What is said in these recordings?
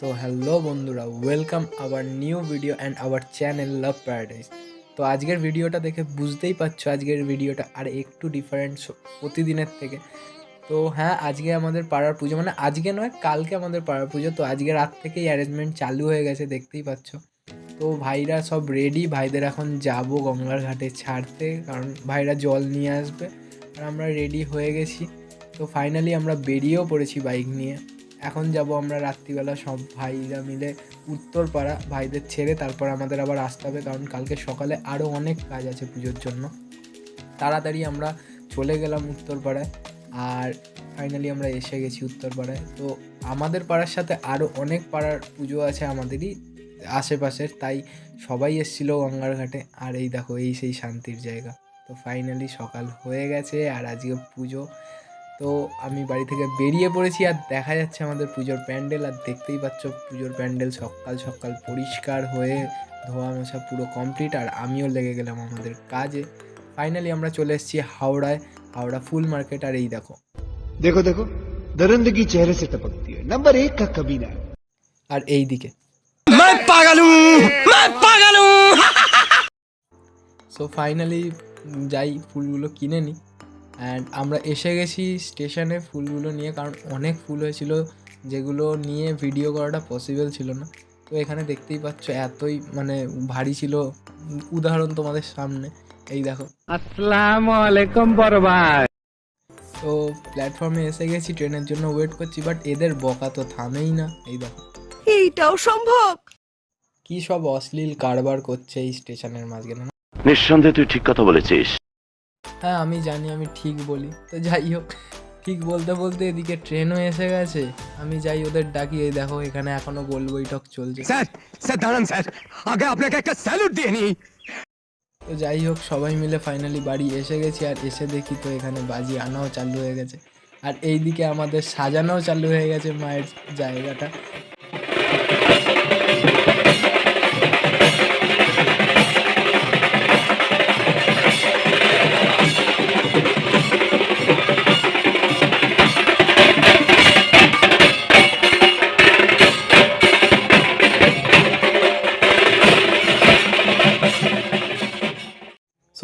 তো হ্যালো বন্ধুরা welcome our new video and our channel love paradise তো আজকের ভিডিওটা দেখে বুঝতেই পারছ, আজকের ভিডিওটা আর একটু ডিফারেন্ট প্রতিদিনের থেকে। তো হ্যাঁ আজকে আমাদের পাড়ার পুজো মানে আজকে নয়, কালকে আমাদের পাড়ার পুজো। তো আজকে রাত থেকেই অ্যারেঞ্জমেন্ট চালু হয়ে গেছে, দেখতেই পাচ্ছ। তো ভাইরা সব রেডি ভাইদের এখন যাব গঙ্গার ঘাটে ছাড়তে, কারণ ভাইরা জল নিয়ে আসবে। আর আমরা রেডি হয়ে গেছি। তো ফাইনালি আমরা বেরিয়েও পড়েছি বাইক নিয়ে। এখন যাব আমরা রাত্রিবেলা সব ভাইরা মিলে উত্তরপাড়া ভাইদের ছেড়ে তারপর আমাদের আবার আসতে হবে, কারণ কালকে সকালে আরও অনেক কাজ আছে পুজোর জন্য। তাড়াতাড়ি আমরা চলে গেলাম উত্তরপাড়ায়, আর ফাইনালি আমরা এসে গেছি উত্তরপাড়ায়। তো আমাদের পাড়ার সাথে আরও অনেক পাড়ার পুজো আছে আমাদেরই আশেপাশের, তাই সবাই এসেছিল গঙ্গার ঘাটে। আর এই দেখো, এই সেই শান্তির জায়গা। তো ফাইনালি সকাল হয়ে গেছে, আর আজকে পুজো। তো আমি বাড়ি থেকে বেরিয়ে পড়েছি আর দেখা যাচ্ছে আমাদের পুজোর প্যান্ডেল। আর দেখতেই পাচ্ছ পুজোর প্যান্ডেল সকাল সকাল পরিষ্কার হয়ে ধোয়া মোছা পুরো কমপ্লিট আর আমিও লেগে গেলাম আমাদের কাজে। ফাইনালি আমরা চলে এসেছি হাওড়ায় হাওড়া ফুল মার্কেট আর এই দেখো। দেখো দেখো দরন্দগি চেহারে সে টপকতি নাম্বার এক কা কবিনা। আর এই দিকে সো ফাইনালি যাই ফুলগুলো কিনে নিই অ্যান্ড আমরা এসে গেছি স্টেশনে ফুলগুলো নিয়ে কারণ অনেক ফুল হয়েছিল যেগুলো নিয়ে ভিডিও করাটা পসিবল ছিল না। তো এখানে দেখতেই পাচ্ছ এতই মানে ভারী ছিল উদাহরণ তোমাদের সামনে। এই দেখো। আসসালামু আলাইকুম বড় ভাই তো প্ল্যাটফর্মে এসে গেছি ট্রেনের জন্য ওয়েট করছি বাট এদের বকা তো থামেই না। এই দেখো। এইটাও সম্ভব? কি সব অশ্লীল কারবার করছে এই স্টেশনের মাঝখানে। নিঃসন্দেহে তুই ঠিক কথা বলেছিস। হ্যাঁ আমি জানি আমি ঠিক বলি। তো যাই হোক ঠিক বলতে বলতে এদিকে ট্রেনও এসে গেছে। আমি যাই ওদের ডাকি এই দেখো এখানে এখনও গোল বৈঠক চলছে। স্যার স্যার দাঁড়ান স্যার। আগে আপনাকে একটা স্যালুট দিয়ে নি তো যাই হোক সবাই মিলে ফাইনালি বাড়ি এসে গেছি আর এসে দেখি তো এখানে বাজি আনাও চালু হয়ে গেছে। আর এইদিকে আমাদের সাজানোও চালু হয়ে গেছে মায়ের জায়গাটা।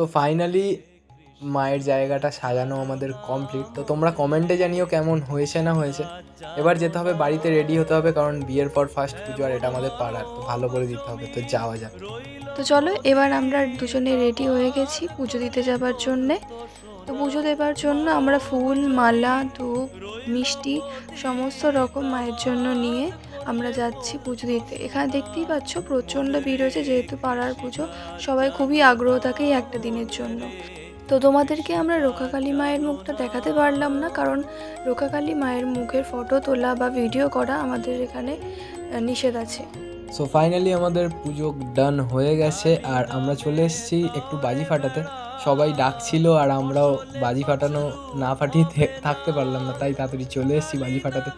সো ফাইনালি মায়ের জায়গাটা সাজানো আমাদের কমপ্লিট তো তোমরা কমেন্টে জানিও কেমন হয়েছে না হয়েছে। এবার যেতে হবে, বাড়িতে রেডি হতে হবে, কারণ বিয়ের পর ফার্স্ট পুজো আর এটা আমাদের পাড়ার। তো ভালো করে দিতে হবে, তো যাওয়া যাক। তো চলো, এবার আমরা দুজনে রেডি হয়ে গেছি পুজো দিতে যাবার জন্যে। তো পুজো দেবার জন্য আমরা ফুল, মালা, ধূপ, মিষ্টি, সমস্ত রকম মায়ের জন্য নিয়ে আমরা যাচ্ছি পুজো দিতে। এখানে দেখতেই পাচ্ছ প্রচণ্ড ভিড় হয়েছে, যেহেতু পাড়ার পুজো, সবাই খুবই আগ্রহ থাকে এই একটা দিনের জন্য। তো তোমাদেরকে আমরা রোকাকালী মায়ের মুখটা দেখাতে পারলাম না, কারণ রোকাকালী মায়ের মুখের ফটো তোলা বা ভিডিও করা আমাদের এখানে নিষেধ আছে। সো ফাইনালি আমাদের পুজো ডান হয়ে গেছে, আর আমরা চলে এসেছি একটু বাজি ফাটাতে। সবাই ডাকছিল আর আমরাও বাজি ফাটানো না ফাটিয়ে থাকতে পারলাম না, তাই তাড়াতাড়ি চলে এসেছি বাজি ফাটাতে।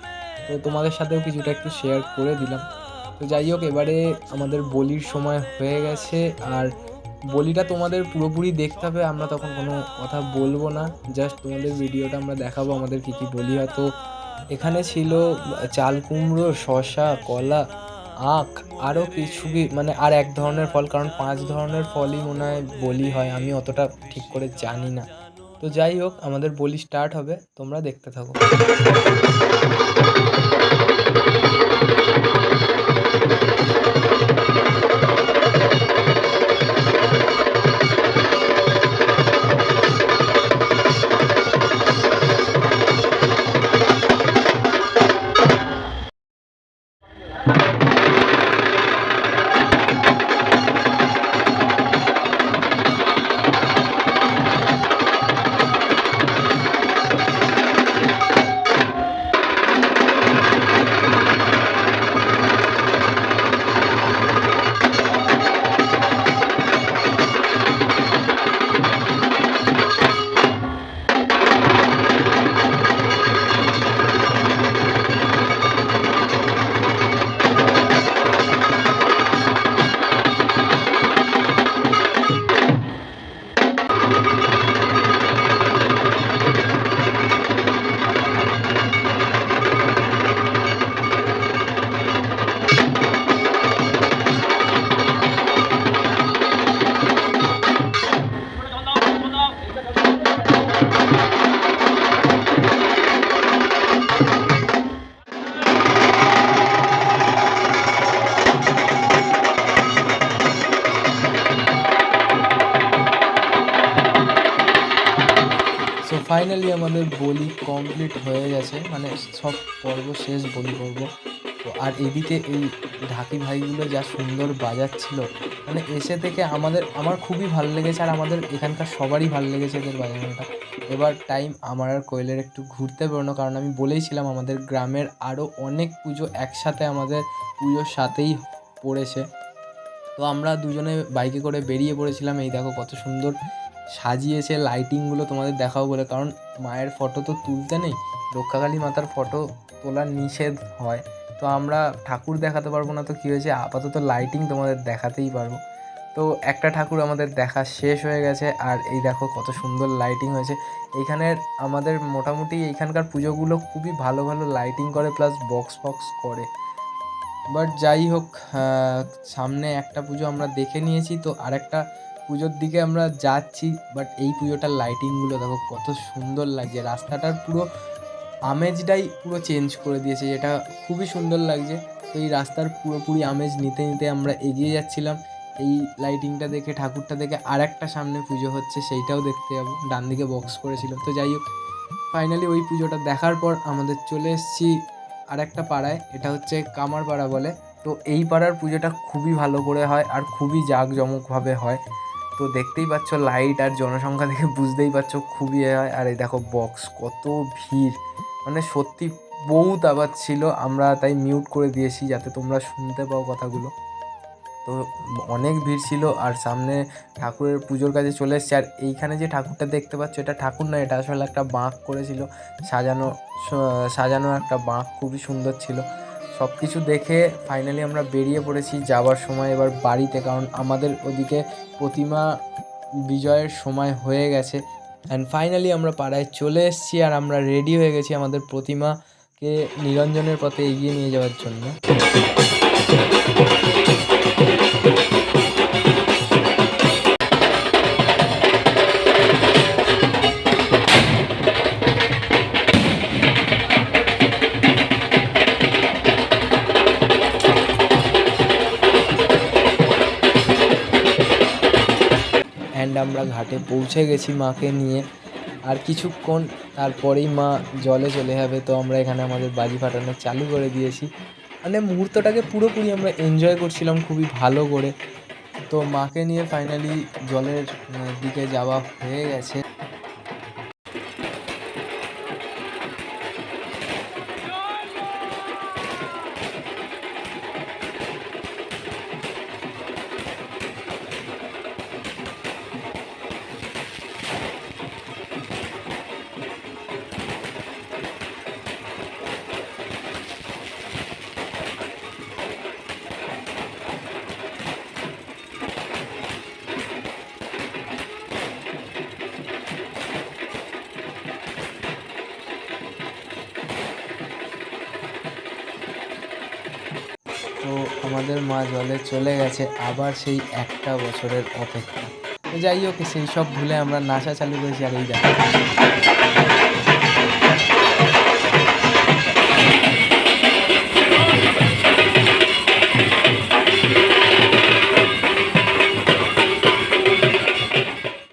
তো তোমাদের সাথেও কিছুটা একটু শেয়ার করে দিলাম। তো যাই হোক, এবারে আমাদের বলির সময় হয়ে গেছে। আর বলিটা তোমাদের পুরোপুরি দেখতে হবে, আমরা তখন কোনো কথা বলব না। জাস্ট তোমাদের ভিডিওটা আমরা দেখাবো, আমাদের কী কী বলি হয়। তো এখানে ছিল চাল কুমড়ো, শসা, কলা, আখ আরও কিছু মানে আর এক ধরনের ফল, কারণ পাঁচ ধরনের ফলই মনে হয় বলি হয়, আমি অতটা ঠিক করে জানি না। তো যাই হোক, আমাদের বলি স্টার্ট হবে, তোমরা দেখতে থাকো। ফাইনালি আমাদের বলি কমপ্লিট হয়ে গেছে মানে সব পর্ব শেষ বলি পর্ব তো আর এদিকে এই ঢাকি ভাইগুলো যা সুন্দর বাজাচ্ছিল মানে এসে থেকে আমাদের, আমার খুবই ভালো লেগেছে আর আমাদের এখানকার সবারই ভালো লেগেছে এদের বাজানোটা। এবার টাইম আমার আর কোয়েলের একটু ঘুরতে বেরোনো, কারণ আমি বলেইছিলাম আমাদের গ্রামের আরও অনেক পুজো একসাথে আমাদের পুজোর সাথেই পড়েছে। তো আমরা দুজনে বাইকে করে বেরিয়ে পড়েছিলাম, এই দেখো কত সুন্দর সাজিয়েছে লাইটিংগুলো তোমাদের দেখাও বলে। কারণ মায়ের ফটো তো তুলতে নেই, রক্ষাকালী মাতার ফটো তোলা নিষেধ হয়। তো আমরা ঠাকুর দেখাতে পারব না তো কী হয়েছে? আপাতত লাইটিং তোমাদের দেখাতেই পারব। তো একটা ঠাকুর আমাদের দেখা শেষ হয়ে গেছে, আর এই দেখো কত সুন্দর লাইটিং হয়েছে। এইখানের আমাদের মোটামুটি এইখানকার পুজোগুলো খুবই ভালো ভালো লাইটিং করে প্লাস বক্স ফক্স করে। বাট যাই হোক সামনে একটা পুজো আমরা দেখে নিয়েছি, তো আরেকটা পুজোর দিকে আমরা যাচ্ছি বাট এই পুজোটার লাইটিংগুলো দেখো কত সুন্দর লাগছে। রাস্তাটার পুরো আমেজটাই পুরো চেঞ্জ করে দিয়েছে, যেটা খুবই সুন্দর লাগছে। তো এই রাস্তার পুরোপুরি আমেজ নিতে নিতে আমরা এগিয়ে যাচ্ছিলাম। এই লাইটিংটা দেখে, ঠাকুরটা দেখে আর একটা সামনে পুজো হচ্ছে, সেইটাও দেখতে যাব। ডান দিকে বক্স করেছিল তো যাই হোক ফাইনালি ওই পুজোটা দেখার পর আমাদের চলে এসেছি আর একটা পাড়ায়, এটা হচ্ছে কামার পাড়া বলে। তো এই পাড়ার পুজোটা খুবই ভালো করে হয় আর খুবই জাঁকজমকভাবে হয়। তো দেখতেই পাচ্ছ লাইট আর জনসংখ্যা দেখে বুঝতেই পারছ খুবই হয়। আর এই দেখো বক্স কত ভিড়। মানে সত্যি বহুত আবার ছিল। আমরা তাই মিউট করে দিয়েছি যাতে তোমরা শুনতে পাও কথাগুলো। তো অনেক ভিড় ছিল আর সামনে ঠাকুরের পুজোর কাছে চলে এসছে। আর এইখানে যে ঠাকুরটা দেখতে পাচ্ছ, এটা ঠাকুর না, এটা আসলে একটা বাঁক করেছিল। সাজানো সাজানো একটা বাঁক, খুবই সুন্দর ছিল। সব কিছু দেখে ফাইনালি আমরা বেরিয়ে পড়েছি যাওয়ার সময়। এবার বাড়িতে, কারণ আমাদের ওদিকে প্রতিমা বিজয়ের সময় হয়ে গেছে। অ্যান্ড ফাইনালি আমরা পাড়ায় চলে এসেছি আর আমরা রেডি হয়ে গেছি আমাদের প্রতিমাকে নিরঞ্জনের পথে এগিয়ে নিয়ে যাওয়ার জন্য। আমরা ঘাটে পৌঁছে গেছি মাকে নিয়ে। আর কিছুক্ষণ তারপরেই মা জলে চলে যাবে, তো আমরা এখানে আমাদের বাজি ফাটানো চালু করে দিয়েছি। মানে মুহূর্তটাকে পুরোপুরি আমরা এনজয় করছিলাম খুবই ভালো করে। তো মাকে নিয়ে ফাইনালি জলের দিকে যাওয়া হয়ে গেছে। আমাদের মা জলে চলে গেছে, আবার সেই একটা বছরের অপেক্ষা। যাই হোক, সেই সব ভুলে আমরা নাচা চালু করেছি আর এই দেখো।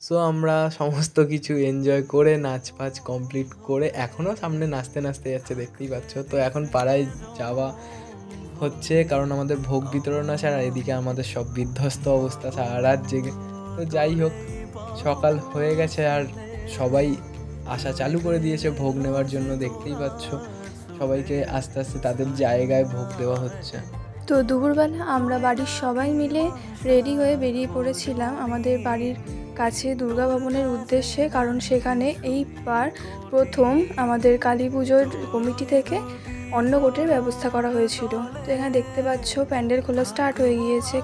সো আমরা সমস্ত কিছু এনজয় করে নাচ ফাচ কমপ্লিট করে, এখনও সামনে নাচতে নাচতে যাচ্ছে, দেখতেই পাচ্ছ। তো এখন পাড়ায় যাওয়া হচ্ছে, কারণ আমাদের ভোগ বিতরণ আর এদিকে আমাদের সব বিধ্বস্ত অবস্থা সারা রাত জেগে। তো যাই হোক, সকাল হয়ে গেছে আর সবাই আসা চালু করে দিয়েছে ভোগ নেওয়ার জন্য, দেখতেই পাচ্ছ। সবাইকে আস্তে আস্তে তাদের জায়গায় ভোগ দেওয়া হচ্ছে। তো দুপুরবেলা আমরা বাড়ির সবাই মিলে রেডি হয়ে বেরিয়ে পড়েছিলাম আমাদের বাড়ির কাছে দুর্গা ভবনের উদ্দেশ্যে, কারণ সেখানে এইবার প্রথম আমাদের কালী পুজোর কমিটি থেকে অন্নকূটের ব্যবস্থা করা হয়েছিল। তো এখানে দেখতে পাচ্ছ, প্যান্ডেল খোলা স্টার্ট হয়ে গিয়েছে।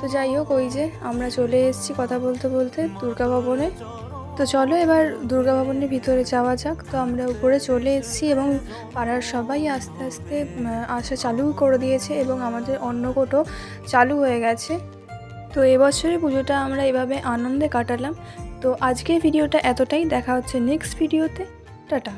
তো যাই হোক, ওই যে আমরা চলে এসেছি কথা বলতে বলতে দুর্গা ভবনে। তো চলো এবার দুর্গা ভবনের ভিতরে যাওয়া যাক। তো আমরা উপরে চলে এসেছি এবং পাড়ার সবাই আস্তে আস্তে আসা চালু করে দিয়েছে এবং আমাদের অন্নকূটও চালু হয়ে গেছে। তো এবছরের পুজোটা আমরা এভাবে আনন্দে কাটালাম। তো আজকের ভিডিওটা এতটাই। দেখা হচ্ছে নেক্সট ভিডিওতে টাটা।